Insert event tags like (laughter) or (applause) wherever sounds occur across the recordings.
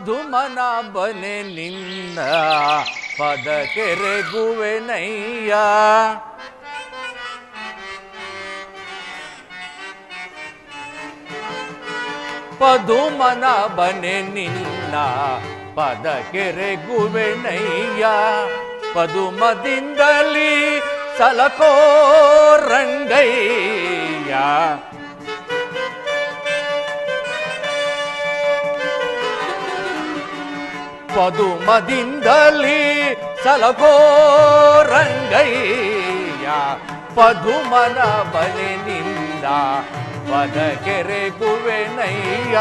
ಪದುಮನ ಬನೆ ನಿನ್ನ ಪದ ಕೆರೆಗುವೆನಯ್ಯ ಪದುಮನ ಬನೆ ನಿನ್ನ ಪದ ಕೆರೆಗುವೆನಯ್ಯ ಪದುಮದಿಂದಲಿ ಸಲಕೋ ರಂಗಯ್ಯ. ಪದುಮದಿಂದಲಿ ಸಲಗೋ ರಂಗಯ್ಯ. ಪದುಮನ ಬಲಿನಿಂದ ಪದಕೆರೆ ಗುವೆನಯ್ಯ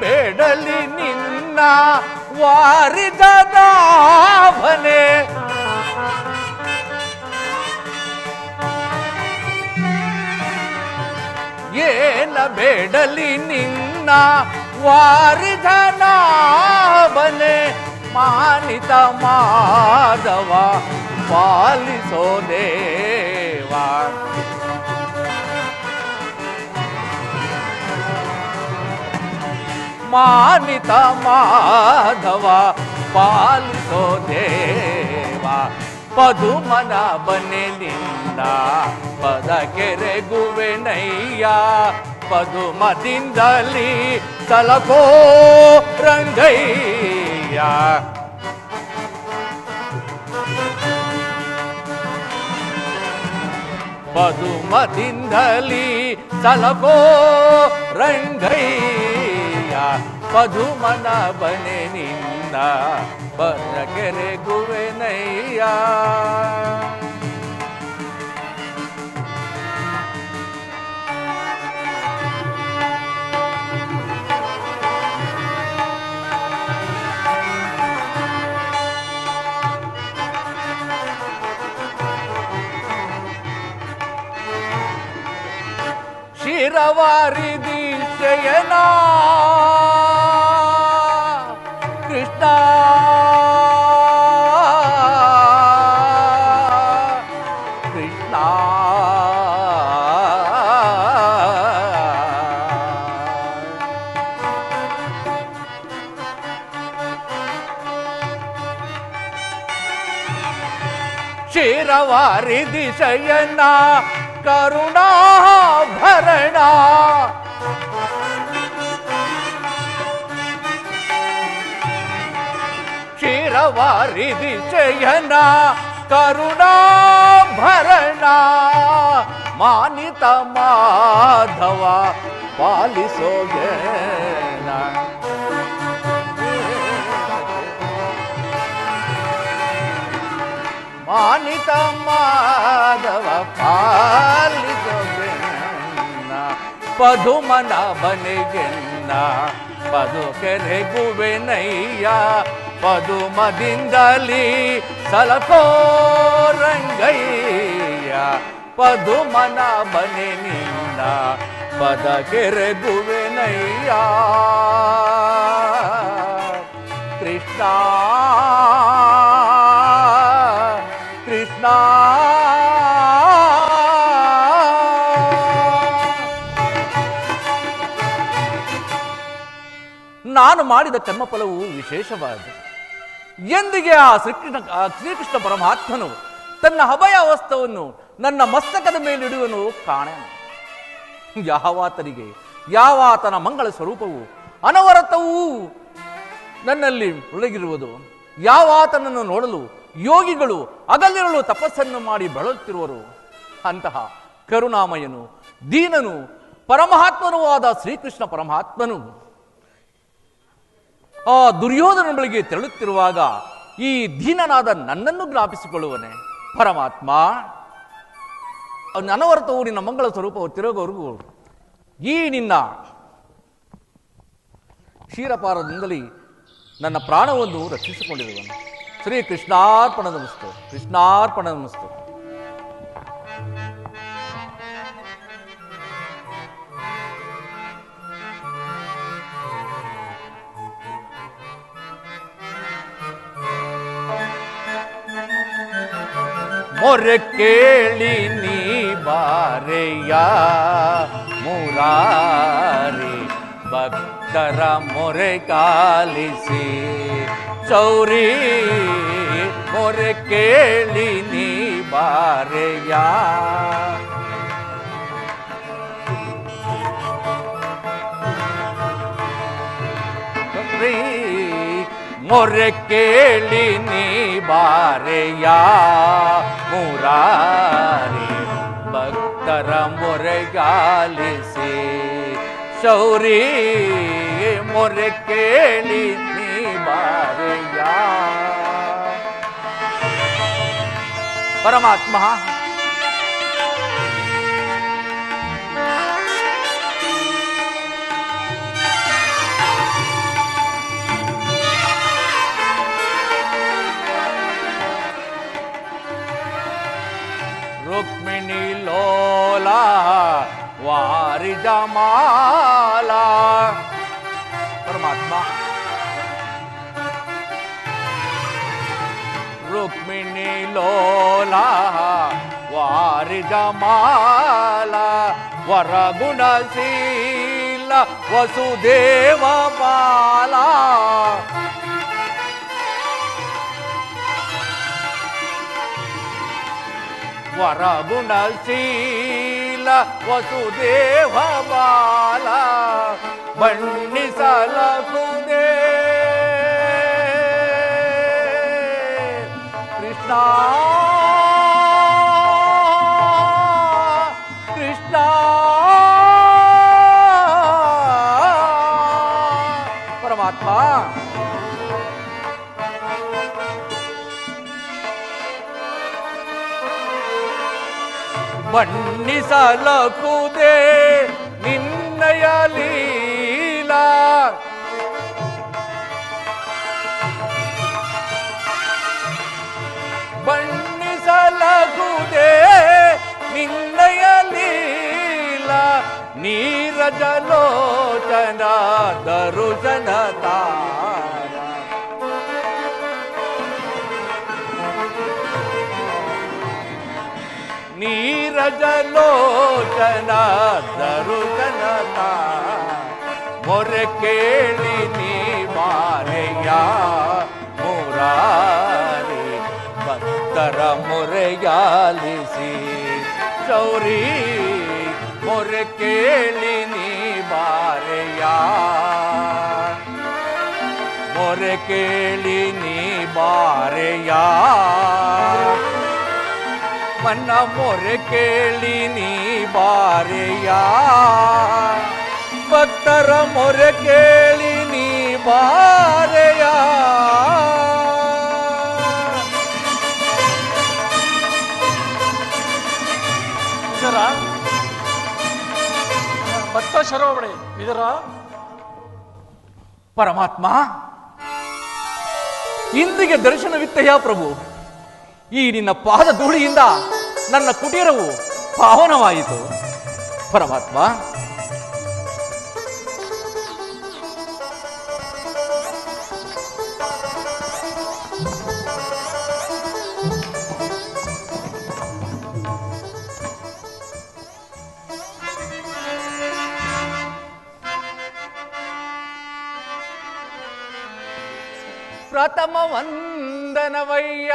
ಬೇಡಲಿ ನಿನ್ನ ವಾರಿದ ನಾಭನೆ ಏನ ಬೇಡಲಿ ನಿನ್ನ ವಾರಿದ ಮಾನಿತ ಮಾಧವ ಪಾಲಿಸೋ ದೇವಾ. ಮಾನಿತ ಮಾಧವ ಪಾಲಿಸೋ ದೇವ. ಪದುಮನ ಬನೆಲಿಂದ ಪದ ಕೆರೆಗುವೆನಯ್ಯ ಪದುಮದಿಂದಲಿ ಸಲಕೋ ರಂಗಯ್ಯ. ಪದುಮದಿಂದಲಿ ಸಲಕೋ ರಂಗಯ್ಯ. ಪದುಮನ ಬನೆ ನಿಂದ ಬರಗೆರೆ ಗುವೆನಯ್ಯ ಶಿರವಾರಿದಿ ಶಯನ క్షీరవారిది శయన కరుణాభరణ క్షీరవారిది శయన కరుణాభరణ మానిత మాధవ పాలిసోగే ఆనిత మాధవ పాలిన పధుమన బనిగిన్న పదుకెರೆ గువెనయ్య పదుమదిందలి సలకోరంగయ్య పదుమన బని నిన్న పదకెరె గువెనయ్య కృష్ణ ನಾನು ಮಾಡಿದ ಕರ್ಮಫಲವು ವಿಶೇಷವಾದ ಎಂದಿಗೆ ಆ ಶ್ರೀಕೃಷ್ಣ ಶ್ರೀಕೃಷ್ಣ ಪರಮಾತ್ಮನು ತನ್ನ ಅಭಯ ಅವಸ್ಥವನ್ನು ನನ್ನ ಮಸ್ತಕದ ಮೇಲಿಡುವನು ಕಾಣೆ. ಯಾವಾತನಿಗೆ, ಯಾವಾತನ ಮಂಗಳ ಸ್ವರೂಪವು ಅನವರತವೂ ನನ್ನಲ್ಲಿ ಒಳಗಿರುವುದು ಯಾವಾತನನ್ನು ನೋಡಲು ಯೋಗಿಗಳು ಅಗಲಿರಲು ತಪಸ್ಸನ್ನು ಮಾಡಿ ಬಳಲುತ್ತಿರುವರು. ಅಂತಹ ಕರುಣಾಮಯನು, ದೀನನು ಪರಮಾತ್ಮನೂ ಆದ ಶ್ರೀಕೃಷ್ಣ ಪರಮಾತ್ಮನು. ಆ ದುರ್ಯೋಧನ ಬಳಿಗೆ ತೆರಳುತ್ತಿರುವಾಗ ಈ ದೀನನಾದ ನನ್ನನ್ನು ಜ್ಞಾಪಿಸಿಕೊಳ್ಳುವನೆ ಪರಮಾತ್ಮ. ಅನವರ್ತವು ನಿನ್ನ ಮಂಗಳ ಸ್ವರೂಪವು ತಿರುಗೋವರೆಗೂ ಈ ನಿನ್ನ ಕ್ಷೀರಪಾರದಿಂದಲೇ ನನ್ನ ಪ್ರಾಣವನ್ನು ರಕ್ಷಿಸಿಕೊಂಡಿರುವನು. ಶ್ರೀ ಕೃಷ್ಣಾರ್ಪಣ ನಮಸ್ತು ಕೃಷ್ಣಾರ್ಪಣ ನಮಸ್ತು ಮೊರೆ ಕೇಳಿ ನೀ ಬಾರೆಯ ಮುರಾರಿ ಭಕ್ತರ ಮೊರೆ ಕಾಲಿಸಿ. ಚೌರಿ ಮೊರೆ ಕೇಳಿ ನೀ ಬಾರೆಯ मोर केलिनी बारे या मुरारी भक्तर मोर गाली से। शौरी मोर केलिनी बारे या परमात्मा माला वारिजा माला। परमात्मा। रुक्मिणी लोला वारिजा माला। वरगुणशील वसुदेव माला। वरगुणशील ವಸುದೇವ ಬಾಲ ಬಣ್ಣಿಸಲಗುದೇ ಕೃಷ್ಣ ಕೃಷ್ಣ ಬಣ್ಣಿಸಲಕುದೇ ನಿನ್ನಯ ಲೀಲಾ ಬಣ್ಣಿಸಲಗುದೇ ನಿನ್ನಯ ಲೀಲಾ ನೀರಜಲೋಚನ ದರುಶನ ನೀರಜಲೋಚನ ದರುಶನತ ಮೊರೆ ಕೇಳಿ ನೀ ಮಾರೆಯ ಮುರಾರಿ, ಭಕ್ತರ ಮೊರೆಯಾಲಿಸಿ. ಚೌರಿ, ಮೊರೆ ಕೇಳಿ ನೀ ಬಾರೆಯ. ಮೊರೆ ಕೇಳಿ ನೀ ಬಾರೆಯ. ಮನ್ನ ಮೊರೆ ಕೇಳಿ ನೀ ಬಾರೆಯ. ಭಕ್ತರ ಮೊರೆ ಕೇಳಿ ನೀ ಬಾರೆಯ. ಇದರ ಭಕ್ತ ಶರೋಬಳೆ ಇದರ ಪರಮಾತ್ಮ ಇಂದಿಗೆ ದರ್ಶನವಿತ್ತಯ್ಯ ಪ್ರಭು. ಈ ನಿನ್ನ ಪಾದ ಧೂಳಿಯಿಂದ ನನ್ನ ಕುಟೀರವು ಪಾವನವಾಯಿತು. ಪರಮಾತ್ಮ ಪ್ರಥಮ ವಂದನವಯ್ಯ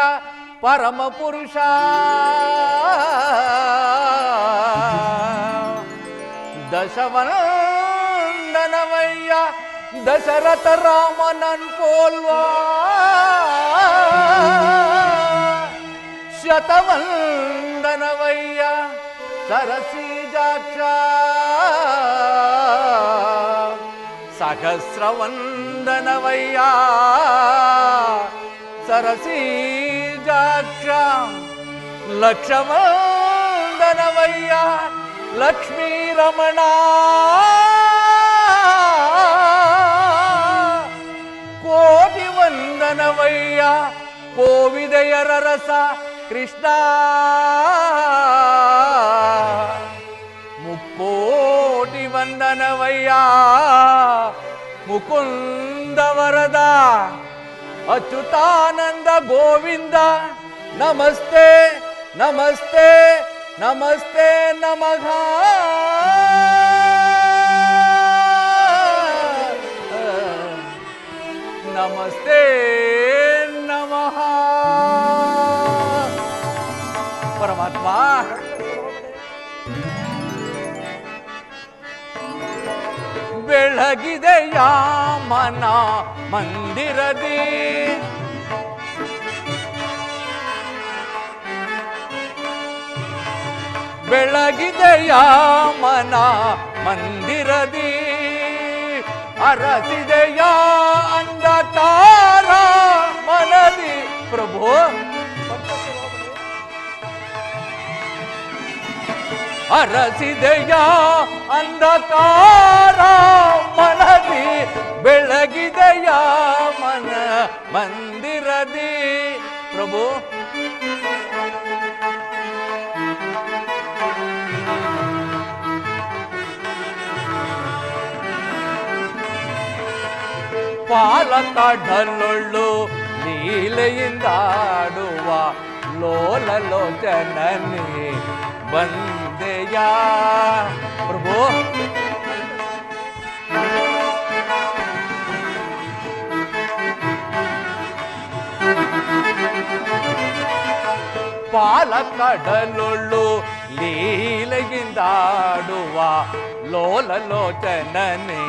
పరమపురుష దశవనందనమయ్య దశరథ రామనన్ పోల్వా. శతవందనమయ్య సరసీజాక్ష సహస్రవందనమయ్యా సరసీ కనకాక్షాం లక్ష్మణవయ్యా లక్ష్మీరమణ. కోటి వందనవయ్యా కోవిదయరరస కృష్ణ. ముక్కోటి వందనవయ్యా ముకుందవరదా अच्युतानंद गोविंद नमस्ते नमस्ते नमस्ते नमः। नमस्ते नमः। परमात्मा ಬೆಳಗಿದೆಯ ಮನ ಮಂದಿರದಿ. ಬೆಳಗಿದೆಯ ಮನ ಮಂದಿರದಿ. ಅರಸಿದೆಯ ಅಂಧಕಾರ ಮನದಿ ಪ್ರಭು. ಅರಸಿದೆಯ ಅಂಧಕಾರ ಮನದಿ ಬೆಳಗಿದೆಯ ಮನ ಮಂದಿರದಿ? ಪ್ರಭು. ಪಾಲಕಾಡಲೊಳ್ಳು ಲೀಲೆಯಿಂದಾಡುವ ಲೋಲಲೋಚನನಿ ಬಂದೆಯ ಪ್ರಭು ಪಾಲಕಡಲೊಳ್ಳು ಲೀಲೆಯಿಂದಾಡುವ ಲೋಲಲೋಚನನೆ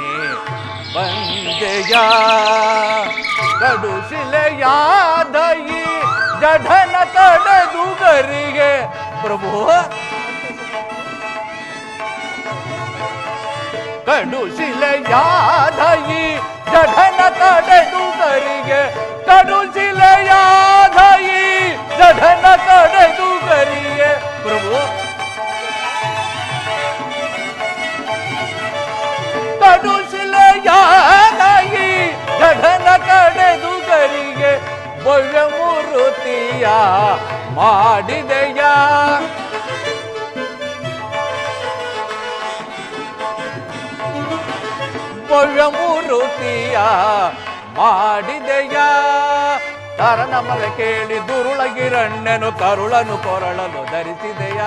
ಬಂದೆಯ ಕಡುಶಿಲೆಯಾದಯಿ ಜಢನ ಕಡೆದುಗರಿಗೆ ಪ್ರಭು ಕಡುಶಿಲೆಯಾದಯಿ ಜಢನ ಕಡೆದುಗರಿಗೆ ಕಡುಶಿಲೆಯಾದಯಿ ಜಢನ ಕಡೆದುಗರಿಗೆ ಪ್ರಭು ಕಡುಶಿಲೆಯಾದಯಿ ಜಢನ ಕಡೆದುಗರಿಗೆ ಭವ್ಯಮೂರುತಿಯ ಮಾಡಿದೆಯ ಭವ್ಯಮೂರುತಿಯ ಮಾಡಿದೆಯ? ತರನ ಮಲೆ ಕೇಳಿ ದುರುಳಗಿರಣ್ಣನು ಕರುಳನು ಕೊರಳಲು ಧರಿಸಿದೆಯ?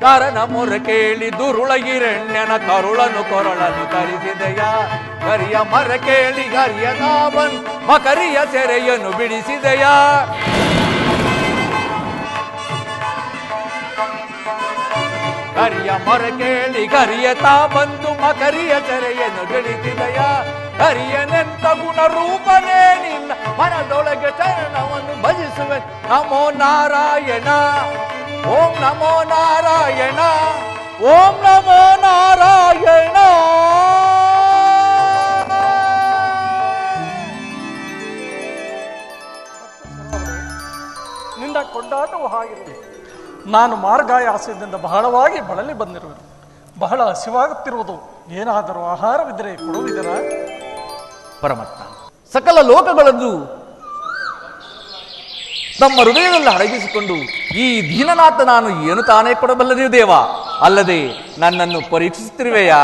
ಕರನ ಮೊರ ಕೇಳಿ ದುರುಳಗಿರಣ್ಯನ ಕರುಳನು ಕೊರಳನು ಧರಿಸಿದೆಯ? ಕರಿಯ ಮರ ಕೇಳಿ ಗರಿಯ ನಾವನ್, ಮಕರಿಯ ಸೆರೆಯನ್ನು ಬಿಡಿಸಿದೆಯ? ಕರಿಯ ಮೊರ ಕೇಳಿ ಕರಿಯ ತಾ ಬಂದು ಮಕರಿಯ ಸೆರೆಯನ್ನು ಬಿಡಿಸಿದೆಯ ಕರಿಯನೆಂತ ಗುಣ ರೂಪನೇ ನಿನ್ನ ಮನದೊಳಗೆ ಚರಣವನ್ನು ಭಜಿಸುವೆ ನಮೋ ನಾರಾಯಣ ಓಂ ನಮೋ ನಾರಾಯಣ ಓಂ ನಮೋ ನಾರಾಯಣ ನಿನ್ನ ಕೊಂಡಾಟವು ಹಾಗಿರಲಿ ನಾನು ಮಾರ್ಗಾಯಾಸದಿಂದ ಬಹಳವಾಗಿ ಬಳಲಿ ಬಂದಿರುವುದು. ಬಹಳ ಹಸಿವಾಗುತ್ತಿರುವುದು. ಏನಾದರೂ ಆಹಾರವಿದ್ದರೆ ಕೊಡುವುದರ ಪರಮಾತ್ಮ ಸಕಲ ಲೋಕಗಳನ್ನು ತಮ್ಮ ಹೃದಯದಲ್ಲಿ ಅಡಗಿಸಿಕೊಂಡು ಈ ದೀನನಾಥ ನಾನು ಏನು ತಾನೇ ಕೊಡಬಲ್ಲದೇ ದೇವ? ಅಲ್ಲದೆ ನನ್ನನ್ನು ಪರೀಕ್ಷಿಸುತ್ತಿರುವೆಯಾ?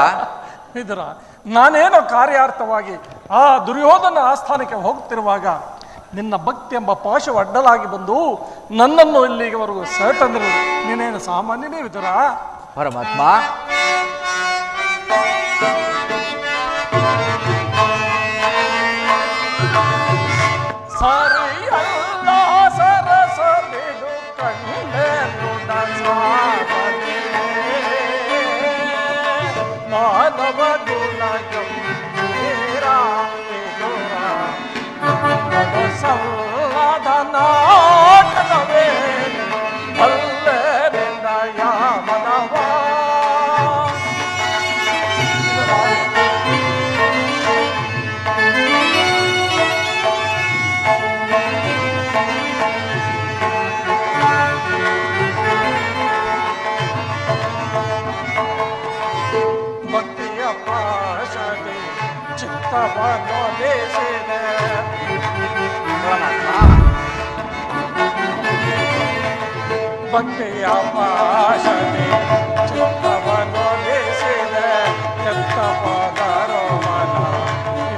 ಇದರ ನಾನೇನೋ ಕಾರ್ಯಾರ್ಥವಾಗಿ ಆ ದುರ್ಯೋಧನ ಆಸ್ಥಾನಕ್ಕೆ ಹೋಗುತ್ತಿರುವಾಗ ನಿನ್ನ ಭಕ್ತಿ ಎಂಬ ಪಾಶವ ಅಡ್ಡಲಾಗಿ ಬಂದು ನನ್ನನ್ನು ಇಲ್ಲಿಗೆವರೆಗೂ ಸೆಳೆತಂದಿರುವುದು ನೀನೇನು ಸಾಮಾನ್ಯನೇ ವಿದುರ ಪರಮಾತ್ಮ. ಮಾನವ 拉萨的大闹。भक्ति अपाशने चित्तमनो देशिन चित्तमदरो मन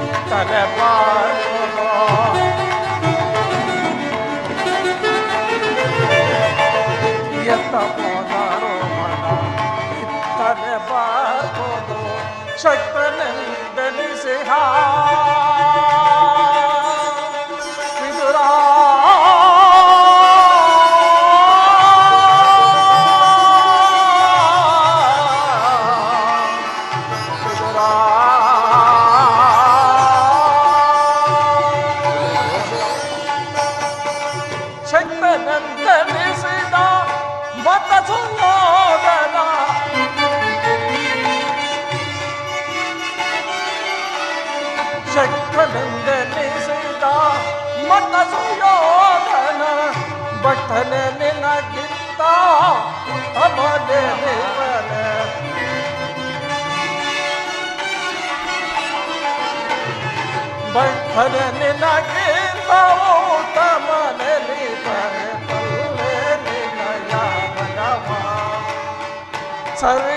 चित्तने पार्कुनो चित्तमदरो मन चित्तने હરને નાગે તાઓ તમને પર પલ્લે નિયા મનાવા. સર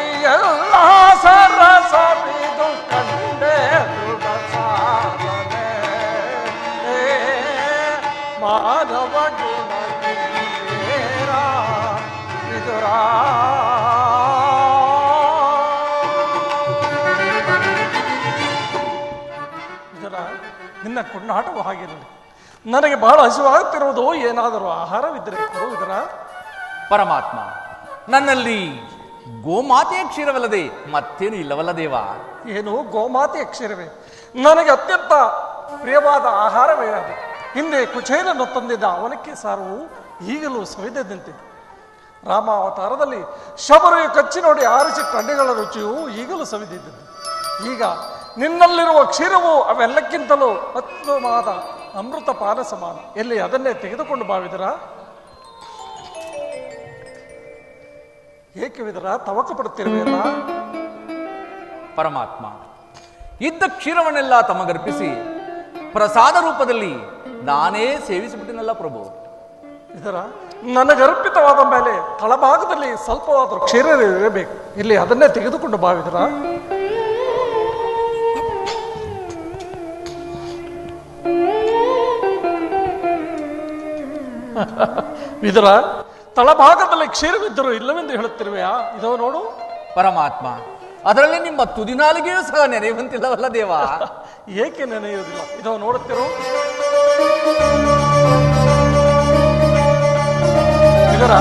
ಕೊಂಡಾಟವು ಹಾಗಿರಲಿ. ನನಗೆ ಬಹಳ ಹಸಿವಾಗುತ್ತಿರುವುದು ಏನಾದರೂ ಆಹಾರವಿದ್ದರೆ ಕೊಡುವುದರ? ವಿದುರ ಪರಮಾತ್ಮ ನನ್ನಲ್ಲಿ ಗೋಮಾತೆಯ ಕ್ಷೀರವಲ್ಲದೆ ಮತ್ತೇನು ಇಲ್ಲವಲ್ಲ ದೇವ? ಏನು ಗೋಮಾತೆಯ ಕ್ಷೀರವೇ? ನನಗೆ ಅತ್ಯಂತ ಪ್ರಿಯವಾದ ಆಹಾರವೇ ಅದು. ಹಿಂದೆ ಕುಚೇಲನ್ನು ತಂದಿದ್ದ ಅವನಕ್ಕೆ ಸಾರವು ಈಗಲೂ ಸವಿದಂತೆ ರಾಮ ಅವತಾರದಲ್ಲಿ ಶಬರಿಯು ಕಚ್ಚಿ ನೋಡಿ ಆರಿಸಿ ಕಂಡೆಗಳ ರುಚಿಯು ಈಗಲೂ ಸವಿದಿದ್ದಂತೆ ಈಗ ನಿನ್ನಲ್ಲಿರುವ ಕ್ಷೀರವು ಅವೆಲ್ಲಕ್ಕಿಂತಲೂ ಅತ್ಯುತ್ತಮವಾದ ಅಮೃತ ಪಾನ ಸಮಾನ ಎಲ್ಲಿ ಅದನ್ನೇ ತೆಗೆದುಕೊಂಡು ಬಾವಿದರ ಏಕೆ ವಿದರ ತವಕ ಪಡುತ್ತಿರುವೆಯಲ್ಲ ಪರಮಾತ್ಮ ಇದ್ದ ಕ್ಷೀರವನ್ನೆಲ್ಲ ತಮಗರ್ಪಿಸಿ ಪ್ರಸಾದ ರೂಪದಲ್ಲಿ ನಾನೇ ಸೇವಿಸಿಬಿಟ್ಟಿನಲ್ಲ ಪ್ರಭು. ಇದರ ನನಗರ್ಪಿತವಾದ ಮೇಲೆ ತಳಭಾಗದಲ್ಲಿ ಸ್ವಲ್ಪವಾದರೂ ಕ್ಷೀರ ಇರಬೇಕು ಇಲ್ಲಿ ಅದನ್ನೇ ತೆಗೆದುಕೊಂಡು ಭಾವಿದರ ಇದರ ತಳಭಾಗದಲ್ಲಿ ಕ್ಷೀರವಿದ್ದರು ಇಲ್ಲವೆಂದು ಹೇಳುತ್ತಿರುವೆಯಾ? ಇದೋ ನೋಡು. ಪರಮಾತ್ಮ ಅದರಲ್ಲಿ ನಿಮ್ಮ ತುದಿನಾಲಿಗೆಯೂ ಸಹ ನೆನೆಯುವಂತಿಲ್ಲವಲ್ಲ ದೇವ? (laughs) ಏಕೆ ನೆನೆಯುವುದಿಲ್ಲ? ಇದೋ ನೋಡುತ್ತಿರು. ಇದರ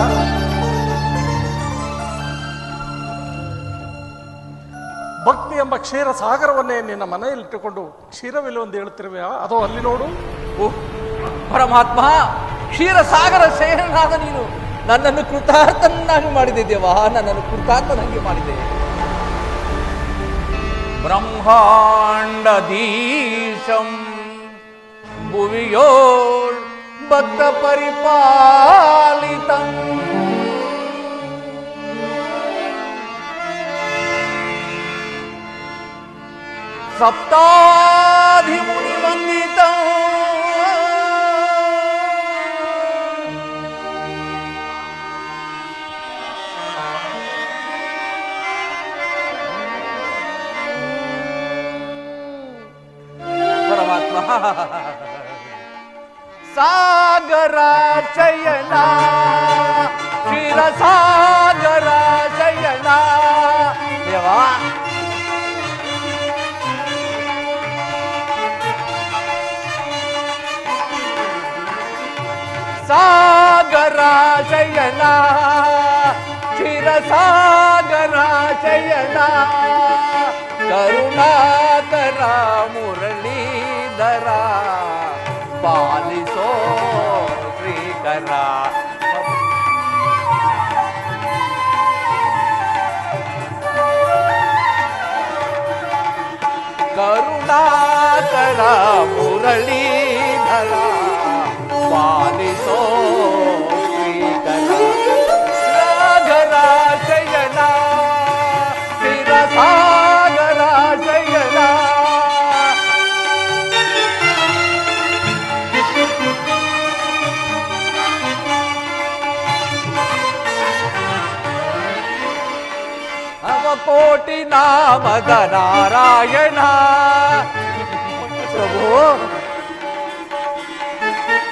ಭಕ್ತಿ ಎಂಬ ಕ್ಷೀರ ಸಾಗರವನ್ನೇ ನಿನ್ನ ಮನೆಯಲ್ಲಿಟ್ಟುಕೊಂಡು ಕ್ಷೀರವಿಲ್ಲವೆಂದು ಹೇಳುತ್ತಿರುವೆಯಾ? ಅದೋ ಅಲ್ಲಿ ನೋಡು. ಓ ಪರಮಾತ್ಮ ಕ್ಷೀರ ಸಾಗರ ಶಯನಾದ ನೀನು ನನ್ನನ್ನು ಕೃತಾರ್ಥನಾಗಿ ಮಾಡಿದೆ ದೇವ ನನ್ನನ್ನು ಕೃತಾರ್ಥನಾಗಿ ಮಾಡಿದೆ. ಬ್ರಹ್ಮಾಂಡದೀಶಂ ಭುವಿಯೋಳ್ ಭಕ್ತ ಪರಿಪಾಲಿತಂ ಸಪ್ತಾಧಿಮುನಿವಂದಿತಂ ಪರಮಾತ್ಮ ಧರಾ ಮುರಳೀಧರ ಪಾಲಿಸೋ ಸಾಗರ ಶಯನ ಸ್ಥಿರ ಸಾಗರ ಶಯನ ಕೋಟಿ ನಾಮದ ನಾರಾಯಣ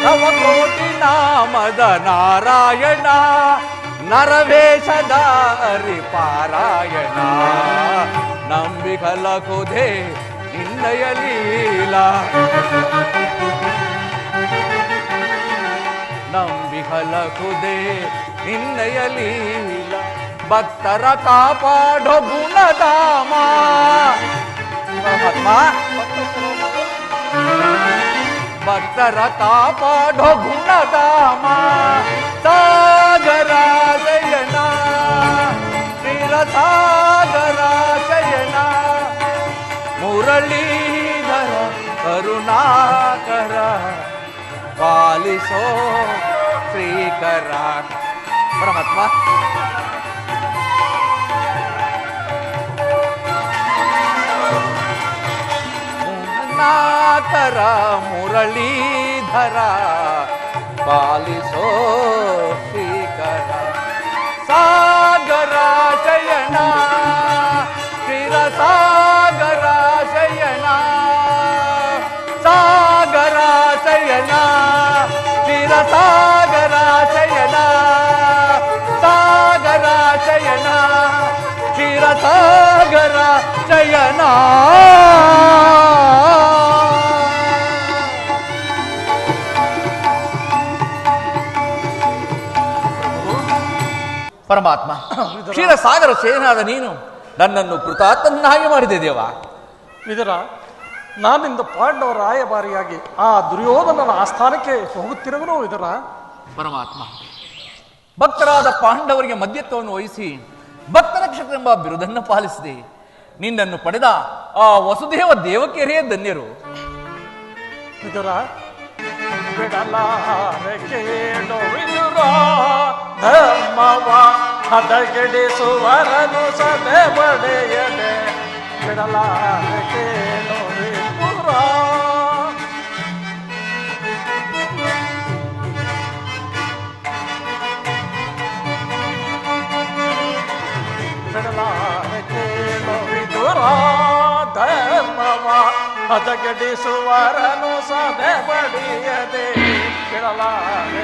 ನವಕೋಟಿ ನಾಮದ ನಾರಾಯಣ ನರವೇಶದ ಪಾರಾಯಣ. ನಂಬಿಕಲ ಕುದೆ ನಿನ್ನಯ ಲೀಲಾ. ನಂಬಿಕಲ ಕುದೆ ನಿನ್ನಯ ಲೀಲ. ಭಕ್ತರ ಕಾಪಾಡೋ ಗುಣಧಾಮ. ಪರಮಾತ್ಮ भक्तरता पाढो गुणदामा सागरा शयना क्षीरसागरा जयना मुरलीधर करुणाकर पालिसो श्रीकरा परमात्मा. ಪರಮಾತ್ಮ ನಾಕರ ಮುರಳೀಧರ ಪಾಲಿಸೋ ಶ್ರೀಕರ ಸಾಗರ ಶಯನ ಸ್ಥಿರ ಸಾಗರ ಶಯನ ಸಾಗರ ಶಯನ ಸ್ಥಿರ ಸಾಗರ ಶಯನ ಸಾಗರ ಶಯನ ಕ್ಷೀರ ಸಾಗರ ಶಯನ ಕ್ಷೀರಸಾಗರ ಸೇನಾದ ನೀನು ನನ್ನನ್ನು ಕೃತಾರ್ಥನಾಗಿ ಮಾಡಿದೆ ದೇವ. ವಿದರ ನಾನಿಂದ ಪಾಂಡವ ರಾಯಭಾರಿಯಾಗಿ ಆ ದುರ್ಯೋಧನನ ಆಸ್ಥಾನಕ್ಕೆ ಹೋಗುತ್ತಿರುವನು ಇದರ ಪರಮಾತ್ಮ ಭಕ್ತರಾದ ಪಾಂಡವರಿಗೆ ಮಧ್ಯತ್ವವನ್ನು ವಹಿಸಿ ಭಕ್ತರಕ್ಷಕ ಎಂಬ ಬಿರುದನ್ನು ಪಾಲಿಸಿದೆ. ನಿನ್ನನ್ನು ಪಡೆದ ಆ ವಸುದೇವ ದೇವಕೇರೆಯೇ ಧನ್ಯರು. ಇದರ ಬಿಡಲಾರೆ ಕೇಳು ವಿದುರ ಧರ್ಮವ ಹದಗೆಡಿಸುವರನು ಸದೆ ಬಡೆಯದೆ ಬಿಡಲಾರೆ ಕೇಳು ವಿದುರ ಬಿಡಲಾರೆ ಕೇಳು ವಿದುರ ಧರ್ಮವ ಹದಗೆಡಿಸುವರನು ಸದೆ ಬಡಿಯದೆ ಬಿಡಲಾರೆ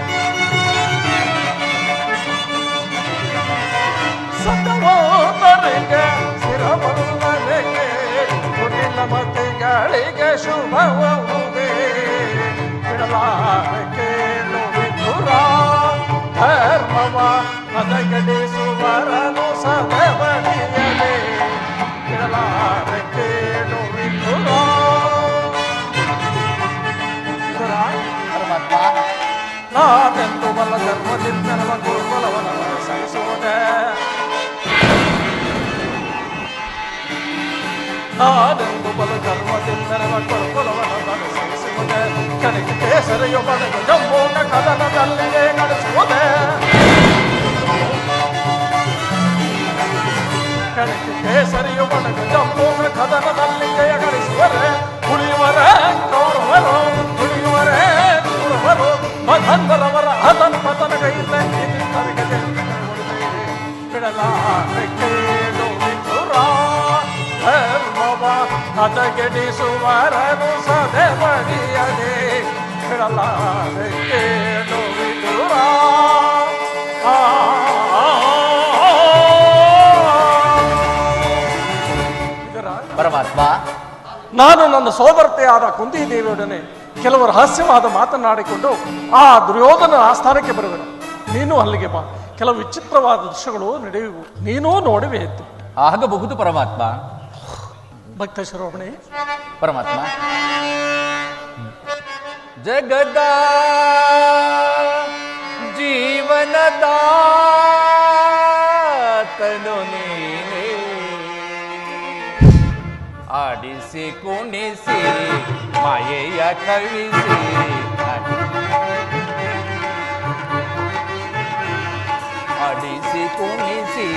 ಕೇಳು ವಿಧುರ ವಿಧುರ ಪರಮಾತ್ಮ ನಾನೆಂದು ಬಲ್ಲ ಧರ್ಮದಿಂದ ನಮ್ಮ ಗುರುಬಲವನ್ನು ಸಹಿಸುವುದೇ ನಾನೆಂದು ಬಲ ಧರ್ಮದಿಂದ ආදෙන් බබල කර්ම දෙන්නරවක් පොරකොලවන බඩ සිසිමද කණික කේසර යොබඩ ජම්බෝන කදන දල්ලේ නඩ සුවද කණික කේසර යොබඩ ජම්බෝන කදන දල්ලේ යකරි සුවර පුලිවර කෝරවර පුලිවර කෝරවර මධන්දරවර හතන් පතන ගයිල්ලන් ඉතින් කවිකද පිළලා රෙකේ ಧರ್ಮವ ಹದಗೆಡಿಸುವರನು ಸದೆ ಬಡಿಯದೆ ಬಿಡಲಾರೆ ಕೇಳು ವಿದುರ ಪರಮಾತ್ಮ ನಾನು ನನ್ನ ಸೋದರತೆಯಾದ ಕುಂದಿ ದೇವಿಯೊಡನೆ ಕೆಲವು ರಹಸ್ಯವಾದ ಮಾತನಾಡಿಕೊಂಡು ಆ ದುರ್ಯೋಧನ ಆಸ್ಥಾನಕ್ಕೆ ಬರುವೆನು ನೀನು ಅಲ್ಲಿಗೆ ಬಾ ಕೆಲವು ವಿಚಿತ್ರವಾದ ದೃಶ್ಯಗಳು ನಡೆಯುವು ನೀನೂ ನೋಡುವೆ ಆಗಬಹುದು ಪರಮಾತ್ಮ भक्त श्रोमणे परमात्मा। जगदा जीवन तनुनी आडिसे कोणीसे माये या कवीसे। आडिसे कोणीसे।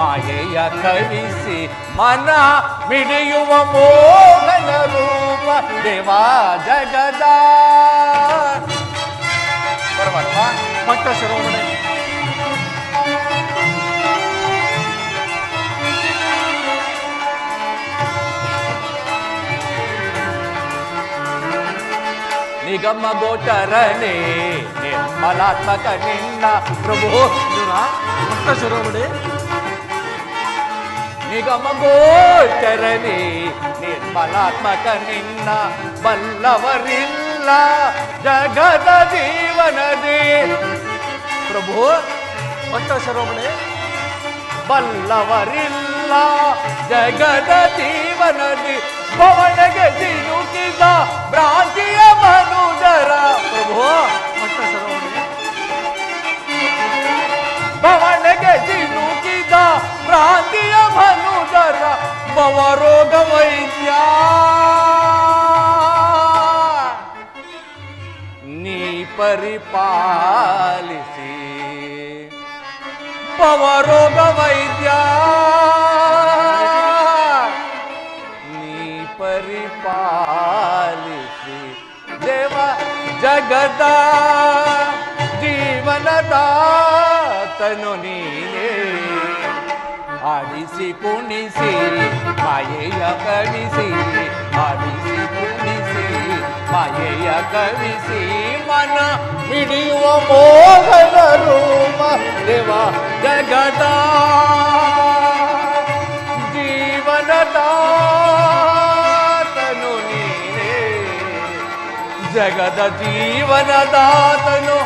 ಮಾಯೆಯ ಕವಿಸಿ ಮನ ಮಿಡಿಯುವ ಮೋಹನ ರೂಪ ದೇವಾ ಜಗದ ಪರಮಾತ್ಮ ಭಕ್ತ ಶಿರೋಮಣಿ ನಿಗಮ ಗೋಚರನೇ ನಿರ್ಮಲಾತ್ಮಕ ನಿನ್ನ ಪ್ರಭು ಅರ್ಜುನ ಭಕ್ತ ಶಿರೋಮಣಿ ನಿಗಮ ಗೋಚರನೇ ನಿರ್ಮಲಾತ್ಮಕ ನಿನ್ನ ಬಲ್ಲವರಿಲ್ಲ ಜಗದ ಜೀವನದಿ. ಪ್ರಭು, ಭಕ್ತ ಶರೋಮಣೆ, ಬಲ್ಲವರಿಲ್ಲ ಜಗದ ಜೀವನದಿ. ಪವನಗೆ ಸಿಲುಕಿದ ಭ್ರಾಂತಿಯ ಮನುಜರ. ಪ್ರಭು, ಭಕ್ತ ಶಿರೋಮಣಿ. भवन के जीनू की दा प्रांतीय भनु जरा, भव रोग वैद्या। नी परिपालिसी, भव रोग वैद्या। नी परिपालिसी, देवा जगदा। ತನು ನೀನೇ ಆಡಿಸಿ ಕುಣಿಸಿ ಮಾಯೆಯ ಕವಿಸಿ ಆಡಿಸಿ ಕುಣಿಸಿ ಮಾಯೆಯ ಕವಿಸಿ ಮನ ಹಿಡಿಯುವ ಮೋಹನ ರೂಪ ದೇವ ಜಗದ ಜೀವನದ ತನು ನೀನೇ ಜಗದ ಜೀವನದಾತನು